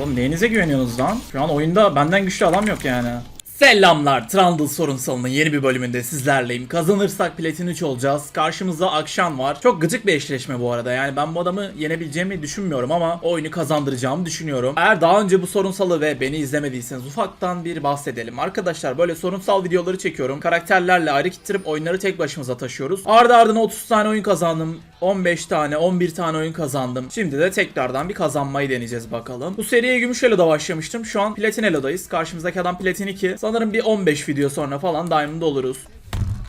Oğlum neyinize güveniyorsunuz lan? Şu an oyunda benden güçlü adam yok yani. Selamlar, Trundle sorunsalının yeni bir bölümünde sizlerleyim. Kazanırsak platin 3 olacağız. Karşımızda Akşan var. Çok gıcık bir eşleşme bu arada. Yani ben bu adamı yenebileceğimi düşünmüyorum ama oyunu kazandıracağımı düşünüyorum. Eğer daha önce bu sorunsalı ve beni izlemediyseniz ufaktan bir bahsedelim. Arkadaşlar böyle sorunsal videoları çekiyorum. Karakterlerle ayrı kittirip oyunları tek başımıza taşıyoruz. Ardı ardına 30 tane oyun kazandım. 15 tane, 11 tane oyun kazandım. Şimdi de tekrardan bir kazanmayı deneyeceğiz bakalım. Bu seriye Gümüş Elo'da başlamıştım. Şu an Platin Elo'dayız. Karşımızdaki adam Platin 2. Sanırım bir 15 video sonra falan Diamond oluruz.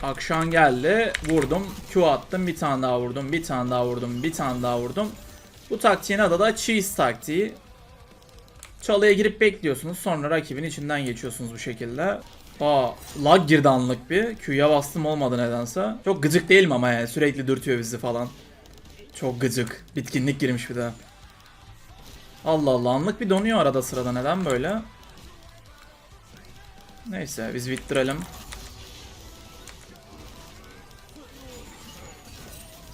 Akşam geldi. Vurdum. Q attım. Bir tane daha vurdum. Bir tane daha vurdum. Bir tane daha vurdum. Bu taktiğin adı da cheese taktiği. Çalıya girip bekliyorsunuz. Sonra rakibin içinden geçiyorsunuz bu şekilde. Aa, lag girdi anlık bir. Q'ya bastım olmadı nedense. Çok gıcık değil mi ama yani sürekli dürtüyor bizi falan. Çok gıcık. Bitkinlik girmiş bir de. Allah Allah anlık bir donuyor arada sırada neden böyle? Neyse biz bittirelim.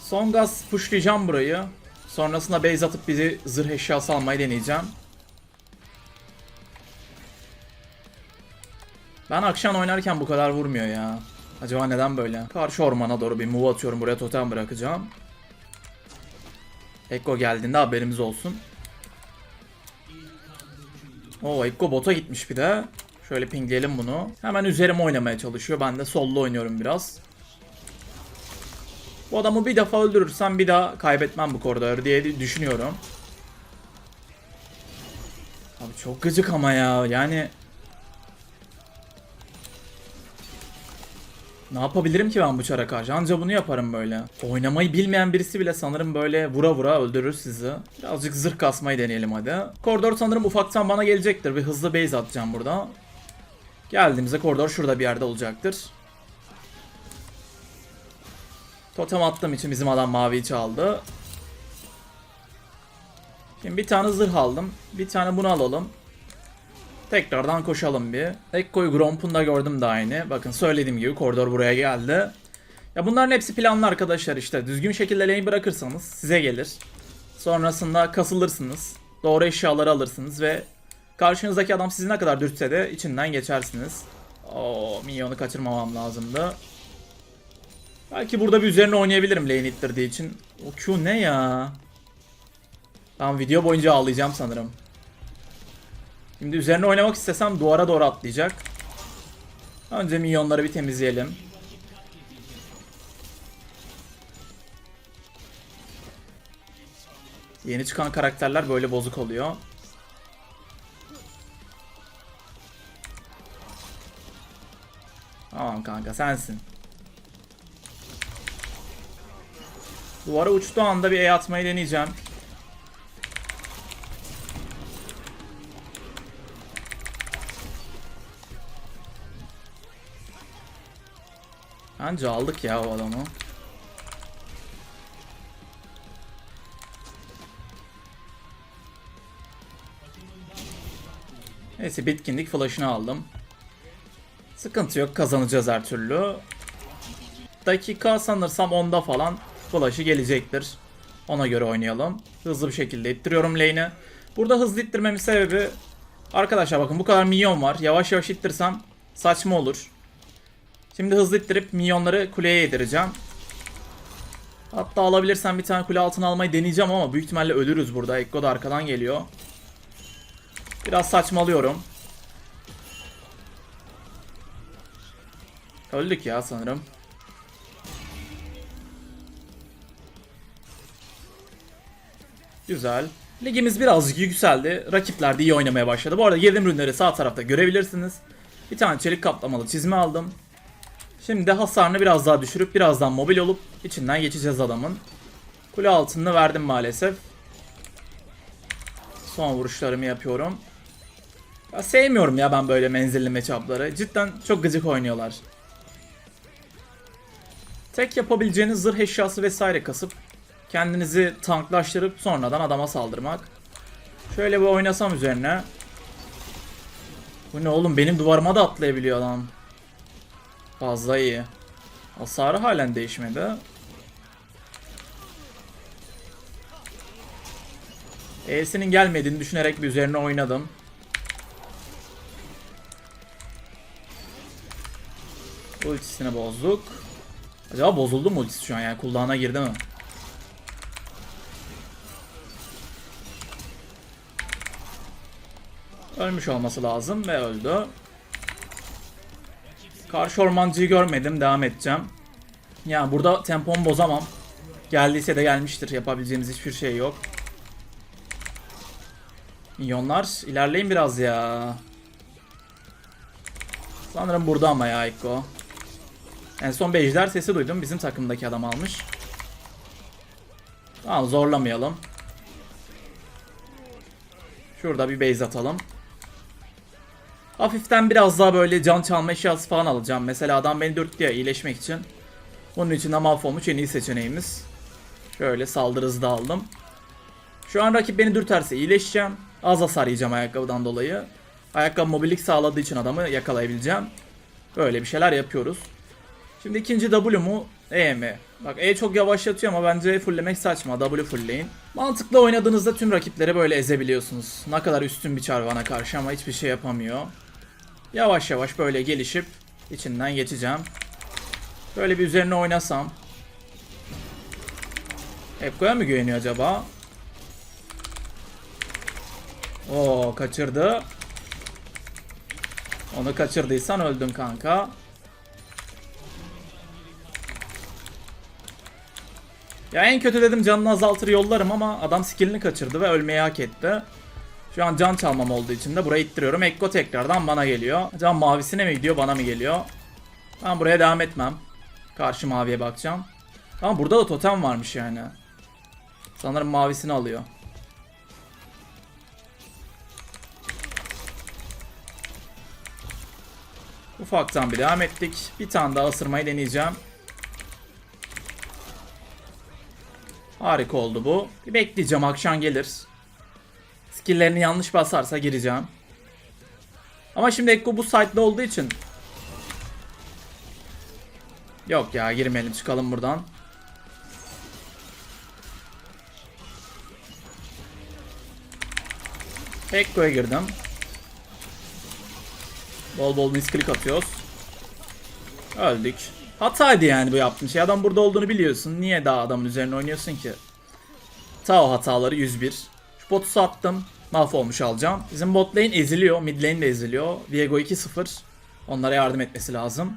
Son gaz pushlayacağım burayı. Sonrasında base atıp bizi zırh eşyası almayı deneyeceğim. Ben akşam oynarken bu kadar vurmuyor ya. Acaba neden böyle? Karşı ormana doğru bir move atıyorum. Buraya totem bırakacağım. Ekko geldiğinde haberimiz olsun. Oo Ekko bota gitmiş bir de. Şöyle pingleyelim bunu. Hemen üzerime oynamaya çalışıyor. Ben de sollu oynuyorum biraz. Bu adamı bir defa öldürürsem bir daha kaybetmem bu koridoru diye düşünüyorum. Abi çok gıcık ama ya. Yani Ne yapabilirim ki ben bu çara karşı? Anca bunu yaparım böyle. Oynamayı bilmeyen birisi bile sanırım böyle vura vura öldürür sizi. Birazcık zırh kasmayı deneyelim hadi. Koridor sanırım ufaktan bana gelecektir. Bir hızlı base atacağım burada. Geldiğimizde koridor şurada bir yerde olacaktır. Totem attığım için bizim adam maviyi çaldı. Şimdi bir tane zırh aldım. Bir tane bunu alalım. Tekrardan koşalım bir. Ekko'yu Gromp'un da gördüm de aynı. Bakın söylediğim gibi koridor buraya geldi. Ya bunların hepsi planlı arkadaşlar işte. Düzgün şekilde lane bırakırsanız size gelir. Sonrasında kasılırsınız. Doğru eşyaları alırsınız ve karşınızdaki adam sizi ne kadar dürtse de içinden geçersiniz. Oo, minyonu kaçırmamam lazımdı. Belki burada bir üzerine oynayabilirim lane ittirdiği için. O Q ne ya? Ben video boyunca ağlayacağım sanırım. Şimdi üzerine oynamak istesem duvara doğru atlayacak. Önce minyonları bir temizleyelim. Yeni çıkan karakterler böyle bozuk oluyor. Tamam kanka sensin. Duvara uçtuğu anda bir E atmayı deneyeceğim. Anca aldık ya o adamı. Neyse bitkinlik flash'ını aldım. Sıkıntı yok kazanacağız her türlü. Dakika sanırsam 10'da falan flash'ı gelecektir. Ona göre oynayalım. Hızlı bir şekilde ittiriyorum lane'i. Burada hızlı ittirmemin sebebi Arkadaşlar bakın bu kadar minyon var. Yavaş yavaş ittirsem saçma olur. Şimdi hızlı ittirip minyonları kuleye yedireceğim. Hatta alabilirsem bir tane kule altına almayı deneyeceğim ama büyük ihtimalle ölürüz burada. Ekko da arkadan geliyor. Biraz saçmalıyorum. Öldük ya sanırım. Güzel. Ligimiz birazcık yükseldi. Rakipler de iyi oynamaya başladı. Bu arada girdim ürünleri sağ tarafta görebilirsiniz. Bir tane çelik kaplamalı çizme aldım. Şimdi hasarını biraz daha düşürüp birazdan mobil olup içinden geçeceğiz adamın. Kule altını verdim maalesef. Son vuruşlarımı yapıyorum. Ya sevmiyorum ya ben böyle menzilli matchup'ları. Cidden çok gıcık oynuyorlar. Tek yapabileceğiniz zırh eşyası vesaire kasıp kendinizi tanklaştırıp sonradan adama saldırmak. Şöyle bir oynasam üzerine. Bu ne oğlum benim duvarıma da atlayabiliyor adam. Fazla iyi. Hasarı halen değişmedi. E'sinin gelmediğini düşünerek bir üzerine oynadım. Ultisini bozduk. Acaba bozuldu mu ultisi şu an yani kulağına girdi mi? Ölmüş olması lazım ve öldü. Karşı ormancıyı görmedim. Devam edeceğim. Yani burada tempomu bozamam. Geldiyse de gelmiştir. Yapabileceğimiz hiçbir şey yok. Milyonlar ilerleyin biraz ya. Sanırım burada ama ya Ekko. En son bir ejder sesi duydum. Bizim takımdaki adam almış. Tamam zorlamayalım. Şurada bir base atalım. Hafiften biraz daha böyle can çalma eşyası falan alacağım. Mesela adam beni dürttü iyileşmek için. Bunun için de mahvolmuş en iyi seçeneğimiz. Şöyle saldırı hızı da aldım. Şu an rakip beni dürterse iyileşeceğim. Az hasar yiyeceğim ayakkabıdan dolayı. Ayakkabı mobillik sağladığı için adamı yakalayabileceğim. Böyle bir şeyler yapıyoruz. Şimdi ikinci W mu? E mi? Bak E çok yavaşlatıyor ama bence fulllemek saçma. W fullleyin. Mantıklı oynadığınızda tüm rakipleri böyle ezebiliyorsunuz. Ne kadar üstün bir çarvana karşı ama hiçbir şey yapamıyor. Yavaş yavaş böyle gelişip içinden geçeceğim. Böyle bir üzerine oynasam. Ekko'ya mı güveniyor acaba? Oo kaçırdı. Onu kaçırdıysan öldün kanka. Ya en kötü dedim canını azaltır yollarım ama adam skillini kaçırdı ve ölmeyi hak etti. Şu an can çalmam olduğu için de buraya ittiriyorum. Ekko tekrardan bana geliyor. Can mavisine mi gidiyor bana mı geliyor? Ben buraya devam etmem. Karşı maviye bakacağım. Ama burada da totem varmış yani. Sanırım mavisini alıyor. Ufaktan bir devam ettik. Bir tane daha ısırmayı deneyeceğim. Harika oldu bu. Bir bekleyeceğim akşam gelir. Skill'lerini yanlış basarsa gireceğim. Ama şimdi Ekko bu site'de olduğu için Yok ya girmeyelim çıkalım buradan. Ekko'ya girdim. Bol bol misklik atıyoruz. Öldük. Hataydı yani bu yaptığın şey. Adam burada olduğunu biliyorsun. Niye daha adamın üzerine oynuyorsun ki? Tao hataları 101. Botu sattım. Mahvolmuş alacağım. Bizim bot lane eziliyor. Mid lane de eziliyor. Viego 2-0. Onlara yardım etmesi lazım.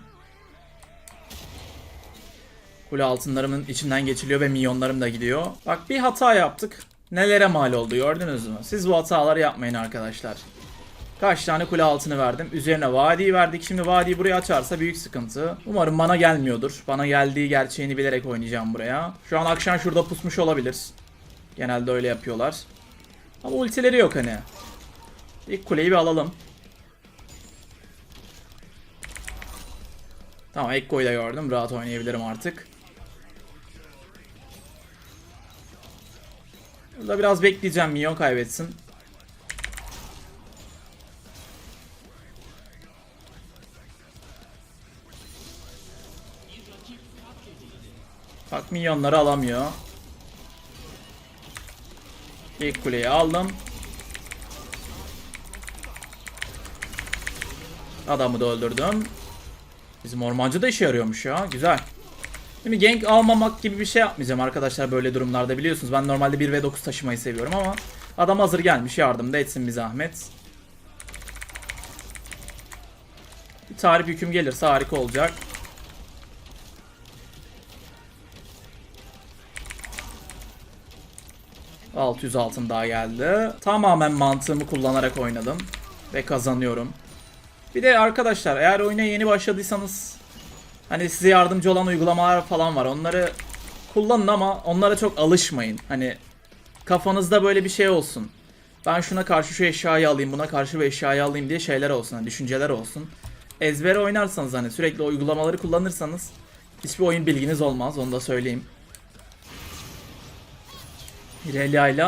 Kule altınlarımın içinden geçiliyor ve milyonlarım da gidiyor. Bak bir hata yaptık. Nelere mal oldu gördünüz mü? Siz bu hataları yapmayın arkadaşlar. Kaç tane kule altını verdim. Üzerine vadiyi verdik. Şimdi vadiyi buraya açarsa büyük sıkıntı. Umarım bana gelmiyordur. Bana geldiği gerçeğini bilerek oynayacağım buraya. Şu an akşam şurada pusmuş olabilir. Genelde öyle yapıyorlar. Ama ultileri yok hani. İlk kuleyi bir alalım. Tamam Ekko'yu da gördüm. Rahat oynayabilirim artık. Burada biraz bekleyeceğim Minyon kaybetsin. Bak minyonları alamıyor. İlk kuleyi aldım. Adamı da öldürdüm. Bizim ormancı da işe yarıyormuş ya. Güzel. Şimdi gank almamak gibi bir şey yapmayacağım arkadaşlar böyle durumlarda biliyorsunuz. Ben normalde 1 ve 9 taşımayı seviyorum ama adam hazır gelmiş yardım da etsin bir zahmet. Bir tarif hüküm gelirse harika olacak. ...600 altın daha geldi. Tamamen mantığımı kullanarak oynadım. Ve kazanıyorum. Bir de arkadaşlar eğer oyuna yeni başladıysanız hani size yardımcı olan uygulamalar falan var. Onları kullanın ama onlara çok alışmayın. Hani kafanızda böyle bir şey olsun. Ben şuna karşı şu eşyayı alayım, buna karşı bu eşyayı alayım diye şeyler olsun, hani düşünceler olsun. Ezbere oynarsanız hani sürekli uygulamaları kullanırsanız hiçbir oyun bilginiz olmaz, onu da söyleyeyim. Irelia ile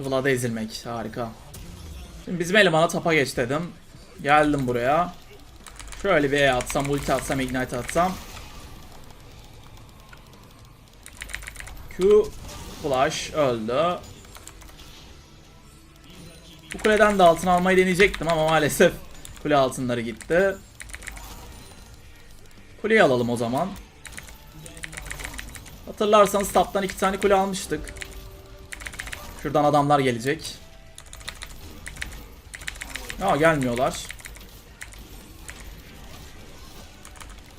Vlad'a ezilmek, harika. Şimdi bizim elemana tapa geç dedim. Geldim buraya. Şöyle bir E atsam, ulti atsam, ignite atsam. Q flash öldü. Bu kuleden de altın almayı deneyecektim ama maalesef kule altınları gitti. Kuleyi alalım o zaman. Hatırlarsanız taptan iki tane kule almıştık. Şuradan adamlar gelecek. Aa gelmiyorlar.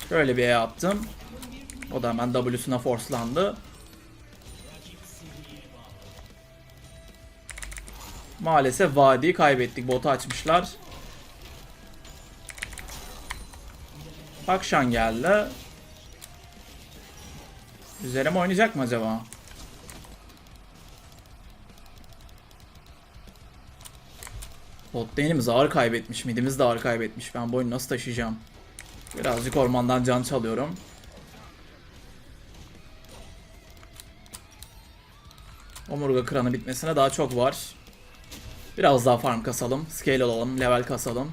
Şöyle bir E attım. O da hemen W'suna forcelandı. Maalesef vadiyi kaybettik. Botu açmışlar. Akşan geldi. Üzerime oynayacak mı acaba? Bot lane'imiz ağır kaybetmiş. Midimiz de ağır kaybetmiş. Ben bu oyunu nasıl taşıyacağım? Birazcık ormandan can çalıyorum. Omurga kranı bitmesine daha çok var. Biraz daha farm kasalım. Scale alalım. Level kasalım.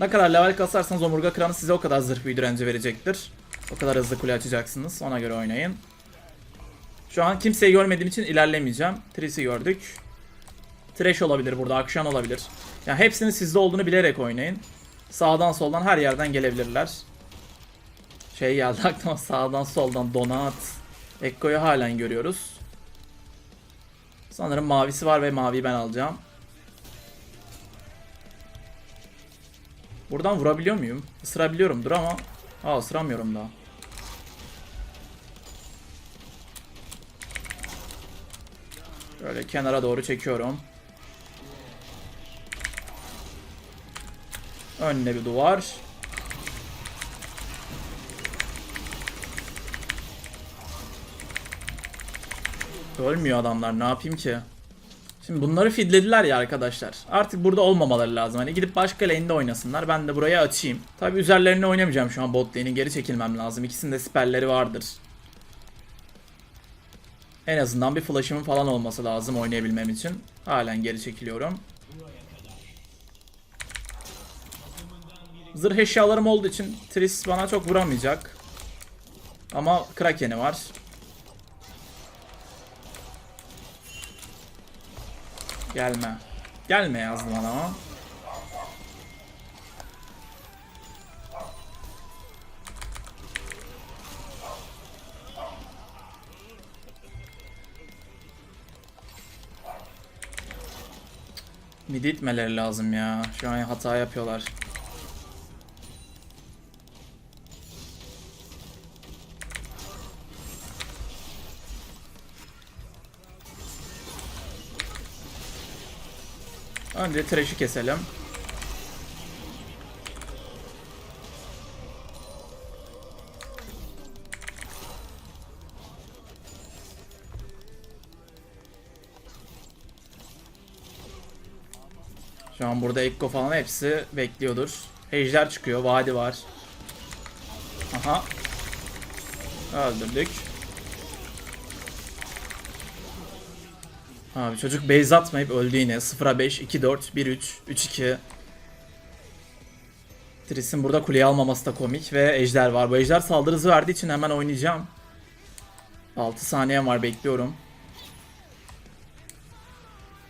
Ne kadar level kasarsanız omurga kranı size o kadar zırh büyü direnci verecektir. O kadar hızlı kule açacaksınız. Ona göre oynayın. Şu an kimseyi görmediğim için ilerlemeyeceğim. Tris'i gördük. Trash olabilir burada. Akşam olabilir. Yani hepsinin sizde olduğunu bilerek oynayın. Sağdan soldan her yerden gelebilirler. Şey geldi aklıma sağdan soldan donat. Ekko'yu halen görüyoruz. Sanırım mavisi var ve maviyi ben alacağım. Buradan vurabiliyor muyum? Isırabiliyorumdur ama Aa ısıramıyorum daha. Böyle kenara doğru çekiyorum. Önüne bir duvar. Ölmüyor adamlar ne yapayım ki? Şimdi bunları feedlediler ya arkadaşlar. Artık burada olmamaları lazım. Hani gidip başka lane'de oynasınlar. Ben de burayı açayım. Tabi üzerlerine oynamayacağım şu an bot lane'in. Geri çekilmem lazım. İkisinde spellleri vardır. En azından bir flash'ımın falan olması lazım oynayabilmem için. Halen geri çekiliyorum. Zırh eşyalarım olduğu için Triss bana çok vuramayacak. Ama Kraken'i var. Gelme. Gelme yazdım adama. Midi itmeleri lazım ya. Şu an hata yapıyorlar. Önce trash'i keselim. Şu an burada Ekko falan hepsi bekliyordur. Ejder çıkıyor, vadi var. Aha. Öldürdük. Abi çocuk base atmayıp öldü yine. 0'a 5, 2 4, 1 3, 3 2. Tris'in burada kuleyi almaması da komik ve ejder var. Bu ejder saldırı hızı verdiği için hemen oynayacağım. 6 saniyem var bekliyorum.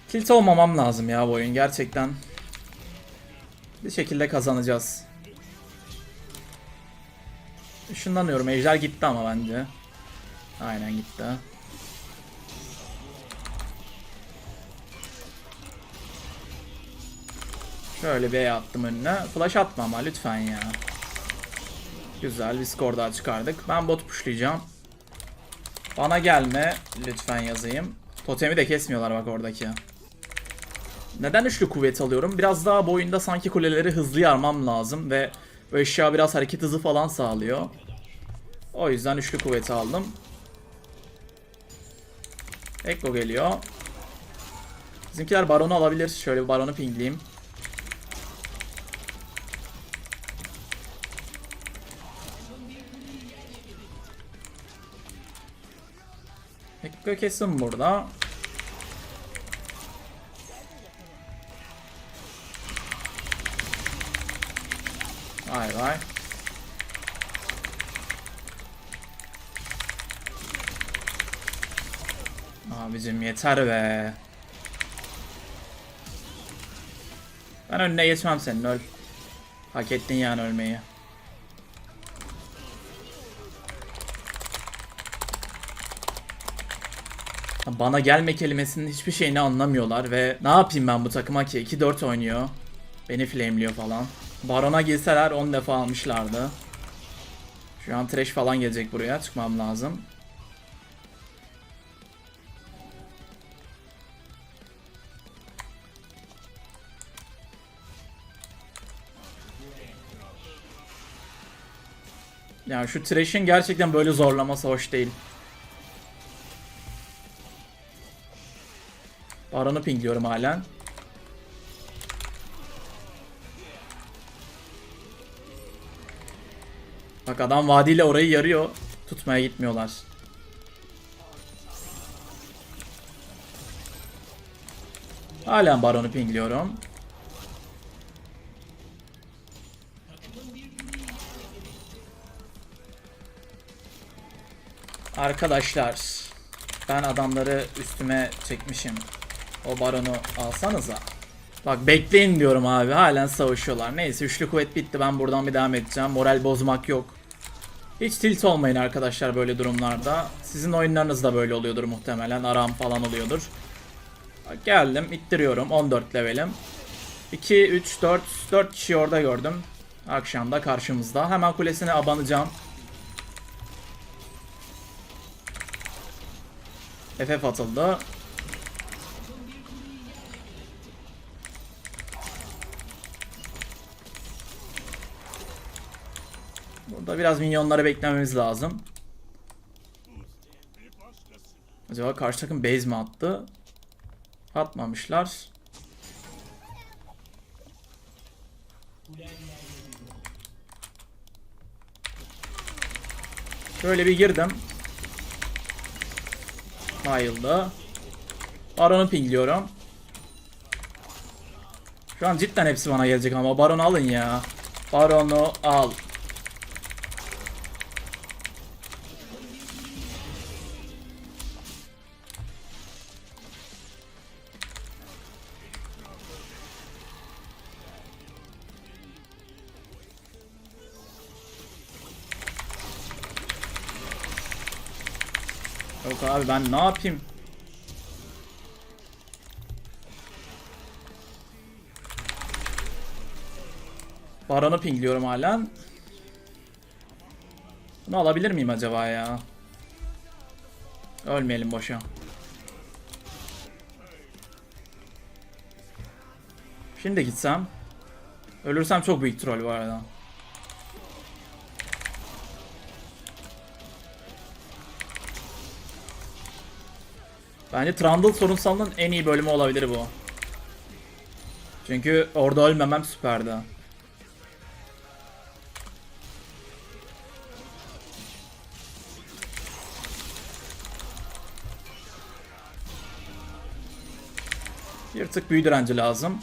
Tilt olmamam lazım ya bu oyun gerçekten. Bir şekilde kazanacağız. Işınlanıyorum. Ejder gitti ama bence. Aynen gitti. Şöyle bir E attım önüne. Flash atma ama lütfen ya. Güzel bir skor daha çıkardık. Ben bot pushlayacağım. Bana gelme lütfen yazayım. Totemi de kesmiyorlar bak oradaki. Neden üçlü kuvvet alıyorum? Biraz daha bu oyunda sanki kuleleri hızlı yarmam lazım ve o eşya biraz hareket hızı falan sağlıyor. O yüzden üçlü kuvveti aldım. Ekko geliyor. Bizimkiler baronu alabilir. Şöyle bir baronu pingleyeyim. Ekko kesin burada. Vay vay. Abicim yeter be. Ben önüne geçmem senin öl. Hak ettin yani ölmeyi. Bana gelme kelimesinin hiçbir şeyini anlamıyorlar ve ne yapayım ben bu takıma ki 2-4 oynuyor. Beni flameliyor falan. Baron'a girseler 10 defa almışlardı. Şu an trash falan gelecek buraya çıkmam lazım. Yani şu Thresh'in gerçekten böyle zorlaması hoş değil. Baron'u pingliyorum halen. Bak adam vadiyle orayı yarıyor. Tutmaya gitmiyorlar. Halen Baron'u pingliyorum. Arkadaşlar ben adamları üstüme çekmişim. O baronu alsanıza. Bak bekleyin diyorum abi. Halen savaşıyorlar. Neyse üçlü kuvvet bitti. Ben buradan bir devam edeceğim. Moral bozmak yok. Hiç tilt olmayın arkadaşlar böyle durumlarda. Sizin oyunlarınız da böyle oluyordur muhtemelen. Aram falan oluyordur. Bak geldim. ittiriyorum. 14 levelim. 2, 3, 4. 4 kişi orada gördüm. Akşamda karşımızda. Hemen kulesine abanacağım. FF atıldı. Burada biraz minyonları beklememiz lazım. Acaba karşı takım base mi attı? Atmamışlar. Şöyle bir girdim. Bayıldı. Baron'u pingliyorum. Şu an cidden hepsi bana gelecek ama Baron'u alın ya. Baron'u al. Yok abi ben ne yapayım? Baron'u pingliyorum halen. Bunu alabilir miyim acaba ya? Ölmeyelim boşa. Şimdi gitsem. Ölürsem çok büyük troll bu arada. Bence Trundle sorunsallığın en iyi bölümü olabilir bu. Çünkü orada ölmemem süperdi. Bir tık büyü direnci lazım.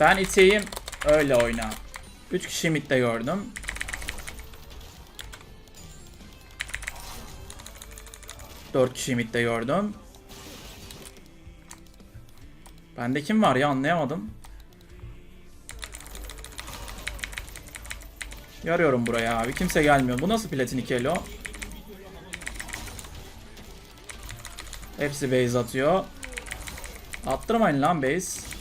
Ben iteyim öyle oyna. 3 kişi midde gördüm. Dört kişi midde gördüm. Bende kim var ya anlayamadım. Yarıyorum buraya abi. Kimse gelmiyor. Bu nasıl platin 2 elo? Hepsi base atıyor. Attırmayın lan base.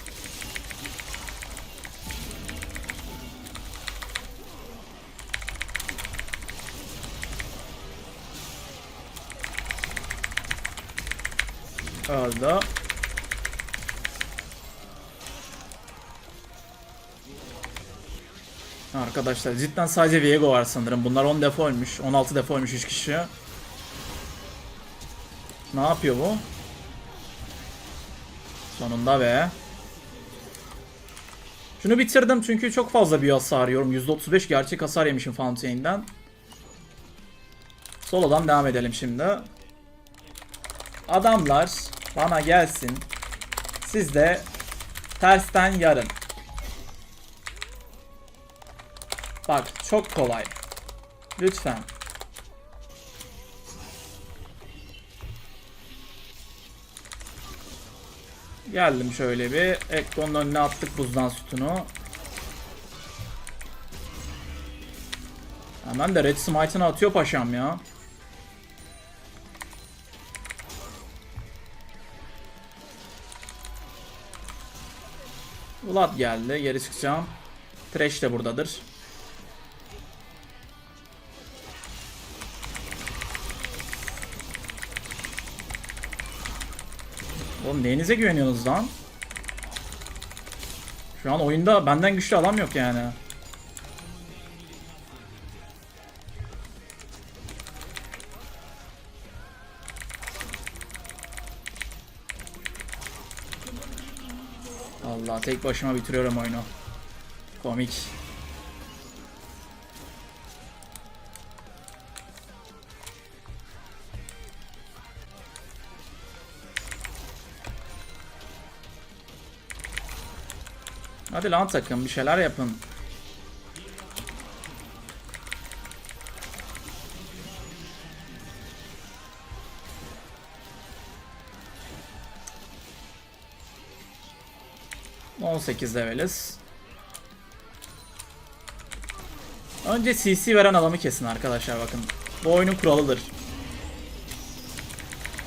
Öldü. Arkadaşlar cidden sadece Viego var sanırım. Bunlar 10 defa ölmüş. 16 defa ölmüş 3 kişi. Ne yapıyor bu? Sonunda be. Şunu bitirdim çünkü çok fazla bir hasar yiyorum. %35 gerçek hasar yemişim Fountain'den. Solo'dan devam edelim şimdi. Adamlar bana gelsin. Siz de tersten yarın. Bak çok kolay. Lütfen. Geldim şöyle bir. Ekronun önüne attık buzdan sütunu. Hemen de Red Smite'ını atıyor paşam ya. Vlad geldi. Geri çıkacağım. Thresh de buradadır. Oğlum neyinize güveniyorsunuz lan? Şu an oyunda benden güçlü adam yok yani. Tek başıma bitiriyorum oyunu. Komik. Hadi lan takım bir şeyler yapın. On sekiz leveliz. Önce CC veren adamı kesin arkadaşlar bakın. Bu oyunun kuralıdır.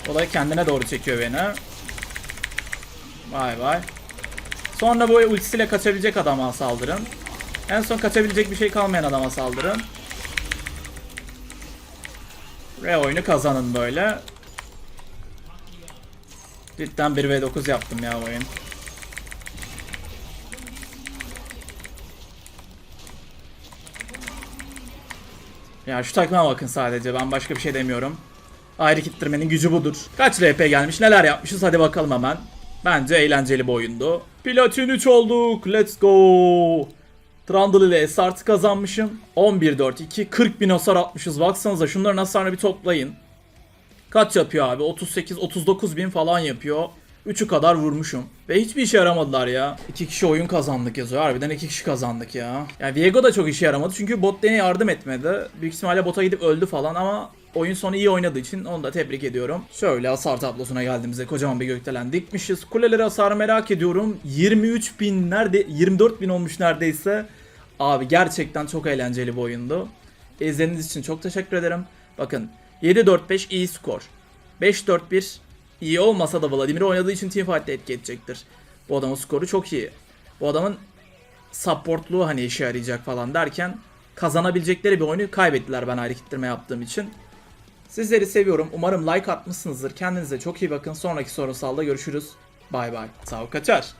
Olay kendine doğru çekiyor beni. Vay vay. Sonra bu ultisiyle kaçabilecek adama saldırın. En son kaçabilecek bir şey kalmayan adama saldırın. Ve oyunu kazanın böyle. Cidden 1v9 yaptım ya oyun. Ya şu takıma bakın sadece ben başka bir şey demiyorum. Ayrı kittirmenin gücü budur. Kaç RP gelmiş neler yapmışız hadi bakalım hemen. Bence eğlenceli bir oyundu. Platin 3 olduk let's go. Trundle ile Esart'ı kazanmışım. 11-4-2 40 bin hasar atmışız. Baksanıza şunların hasarını bir toplayın. Kaç yapıyor abi? 38-39 bin falan yapıyor. 3'ü kadar vurmuşum. Ve hiçbir işe yaramadılar ya. 2 kişi oyun kazandık yazıyor. Harbiden 2 kişi kazandık ya. Yani Viego da çok işe yaramadı. Çünkü bot lane'e yardım etmedi. Büyük ihtimalle bota gidip öldü falan ama oyun sonu iyi oynadığı için onu da tebrik ediyorum. Şöyle hasar tablosuna geldiğimizde kocaman bir gökdelen dikmişiz. Kuleleri hasarı merak ediyorum. 23 bin nerede 24 bin olmuş neredeyse. Abi gerçekten çok eğlenceli bir oyundu. İzlediğiniz için çok teşekkür ederim. Bakın 7-4-5 iyi skor. 5-4-1 iyi olmasa da Vladimir oynadığı için teamfight'te etki edecektir. Bu adamın skoru çok iyi. Bu adamın supportluğu hani işe yarayacak falan derken kazanabilecekleri bir oyunu kaybettiler ben kittirme yaptığım için. Sizleri seviyorum. Umarım like atmışsınızdır. Kendinize çok iyi bakın. Sonraki sorunsalda görüşürüz. Bay bay. Ol kaçar.